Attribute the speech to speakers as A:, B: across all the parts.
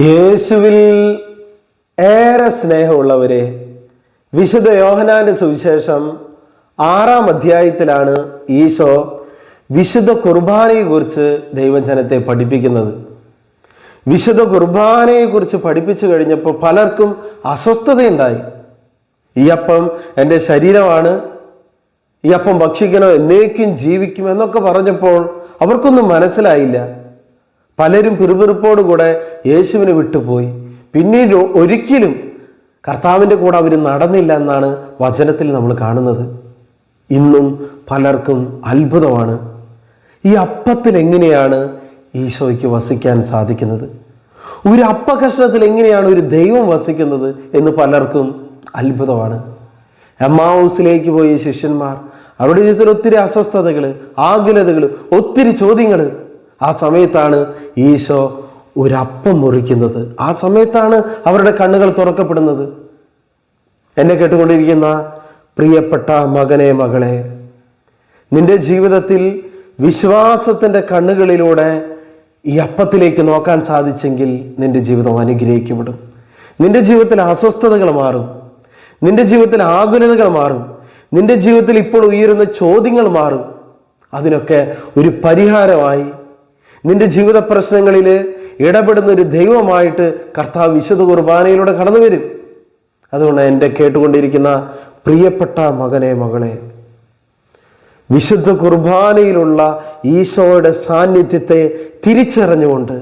A: യേശുവിൽ ഏറെ സ്നേഹമുള്ളവരെ വിശുദ്ധ യോഹനാന്റെ സുവിശേഷം ആറാം അധ്യായത്തിലാണ് ഈശോ വിശുദ്ധ കുർബാനയെക്കുറിച്ച് ദൈവജനത്തെ പഠിപ്പിക്കുന്നത്. വിശുദ്ധ കുർബാനയെക്കുറിച്ച് പഠിപ്പിച്ചു കഴിഞ്ഞപ്പോൾ പലർക്കും അസ്വസ്ഥതയുണ്ടായി. ഈ അപ്പം എന്റെ ശരീരമാണ് ഈ അപ്പം ഭക്ഷിക്കണോ എന്നേക്കും ജീവിക്കും എന്നൊക്കെ പറഞ്ഞപ്പോൾ അവർക്കൊന്നും മനസ്സിലായില്ല. പലരും പിറുപിറുപ്പോടുകൂടെ യേശുവിനെ വിട്ടുപോയി. പിന്നീട് ഒരിക്കലും കർത്താവിന്റെ കൂടെ അവർ നടന്നില്ല എന്നാണ് വചനത്തിൽ നമ്മൾ കാണുന്നത്. ഇന്നും പലർക്കും അത്ഭുതമാണ്. ഈ അപ്പത്തിൽ എങ്ങനെയാണ് ഈശോയ്ക്ക് വസിക്കാൻ സാധിക്കുന്നത്? ഒരു അപ്പ കഷ്ണത്തിൽ എങ്ങനെയാണ് ഒരു ദൈവം വസിക്കുന്നത് എന്ന് പലർക്കും അത്ഭുതമാണ്. എമ്മാവൂസിലേക്ക് പോയ ശിഷ്യന്മാർ അവരുടെ ജീവിതത്തിൽ ഒത്തിരി അസ്വസ്ഥതകൾ ആകുലതകൾ ഒത്തിരി ചോദ്യങ്ങൾ ആ സമയത്താണ് ഈശോ ഒരപ്പം മുറിക്കുന്നത്. ആ സമയത്താണ് അവരുടെ കണ്ണുകൾ തുറക്കപ്പെടുന്നത്. എന്നെ കേട്ടുകൊണ്ടിരിക്കുന്ന പ്രിയപ്പെട്ട മകനെ മകളെ നിന്റെ ജീവിതത്തിൽ വിശ്വാസത്തിന്റെ കണ്ണുകളിലൂടെ ഈ അപ്പത്തിലേക്ക് നോക്കാൻ സാധിച്ചെങ്കിൽ നിന്റെ ജീവിതം അനുഗ്രഹിക്കപ്പെടും. നിന്റെ ജീവിതത്തിൽ അസ്വസ്ഥതകൾ മാറും. നിന്റെ ജീവിതത്തിൽ ആകുലതകൾ മാറും. നിന്റെ ജീവിതത്തിൽ ഇപ്പോൾ ഉയരുന്ന ചോദ്യങ്ങൾ മാറും. അതിനൊക്കെ ഒരു പരിഹാരമായി നിന്റെ ജീവിത പ്രശ്നങ്ങളിൽ ഇടപെടുന്ന ഒരു ദൈവമായിട്ട് കർത്താവ് വിശുദ്ധ കുർബാനയിലൂടെ കടന്നു വരും. അതുകൊണ്ട് എന്റെ കേട്ടുകൊണ്ടിരിക്കുന്ന പ്രിയപ്പെട്ട മകനെ മകളെ വിശുദ്ധ കുർബാനയിലുള്ള ഈശോയുടെ സാന്നിധ്യത്തെ തിരിച്ചറിഞ്ഞുകൊണ്ട്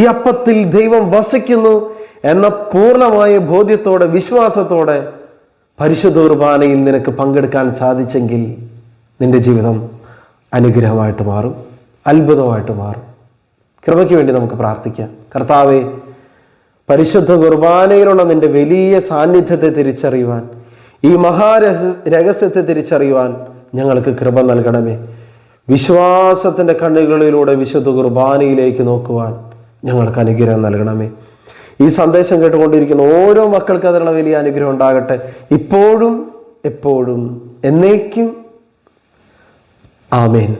A: ഈ അപ്പത്തിൽ ദൈവം വസിക്കുന്നു എന്ന പൂർണമായ ബോധ്യത്തോടെ വിശ്വാസത്തോടെ പരിശുദ്ധ കുർബാനയിൽ നിനക്ക് പങ്കെടുക്കാൻ സാധിച്ചെങ്കിൽ നിന്റെ ജീവിതം അനുഗ്രഹമായിട്ട് മാറും അത്ഭുതമായിട്ട് മാറും. കൃപയ്ക്ക് വേണ്ടി നമുക്ക് പ്രാർത്ഥിക്കാം. കർത്താവെ പരിശുദ്ധ കുർബാനയിലുള്ള നിന്റെ വലിയ സാന്നിധ്യത്തെ തിരിച്ചറിയുവാൻ ഈ മഹാരഹ രഹസ്യത്തെ തിരിച്ചറിയുവാൻ ഞങ്ങൾക്ക് കൃപ നൽകണമേ. വിശ്വാസത്തിന്റെ കണ്ണുകളിലൂടെ വിശുദ്ധ കുർബാനയിലേക്ക് നോക്കുവാൻ ഞങ്ങൾക്ക് അനുഗ്രഹം നൽകണമേ. ഈ സന്ദേശം കേട്ടുകൊണ്ടിരിക്കുന്ന ഓരോ മക്കൾക്ക് അതിനുള്ള വലിയ അനുഗ്രഹം ഉണ്ടാകട്ടെ. ഇപ്പോഴും എപ്പോഴും എന്നേക്കും. ആമേൻ.